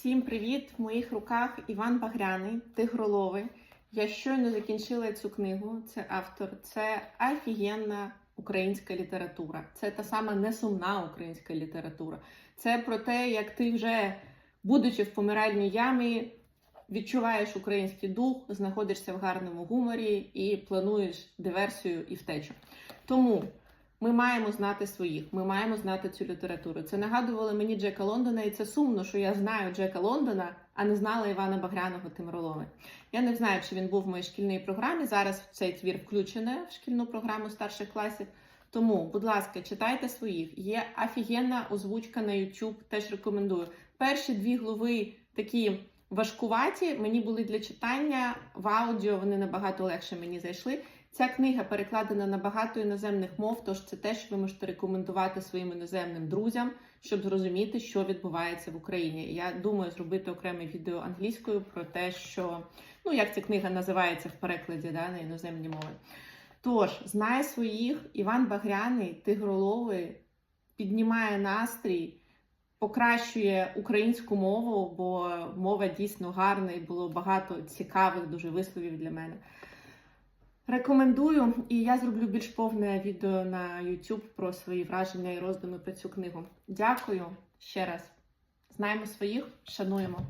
Всім привіт! В моїх руках Іван Багряний, Тигроловий. Я щойно закінчила цю книгу. Це автор, це офігенна українська література. Це та сама несумна українська література. Це про те, як ти вже, будучи в помиральній ямі, відчуваєш український дух, знаходишся в гарному гуморі і плануєш диверсію і втечу. Тому ми маємо знати своїх, ми маємо знати цю літературу. Це нагадувало мені Джека Лондона, і це сумно, що я знаю Джека Лондона, а не знала Івана Багряного Тимролови. Я не знаю, чи він був в моїй шкільній програмі. Зараз цей твір включений в шкільну програму старших класів. Тому, будь ласка, читайте своїх. Є офігенна озвучка на YouTube, теж рекомендую. Перші дві глави такі важкуваті. Мені були для читання в аудіо. Вони набагато легше мені зайшли. Ця книга перекладена на багато іноземних мов, тож це те, що ви можете рекомендувати своїм іноземним друзям, щоб зрозуміти, що відбувається в Україні. Я думаю зробити окреме відео англійською про те, що ну як ця книга називається в перекладі да, на іноземні мови. Тож, знає своїх, Іван Багряний, Тигроловий піднімає настрій, покращує українську мову, бо мова дійсно гарна і було багато цікавих дуже висловів для мене. Рекомендую, і я зроблю більш повне відео на YouTube про свої враження і роздуми про цю книгу. Дякую ще раз. Знаємо своїх, шануємо.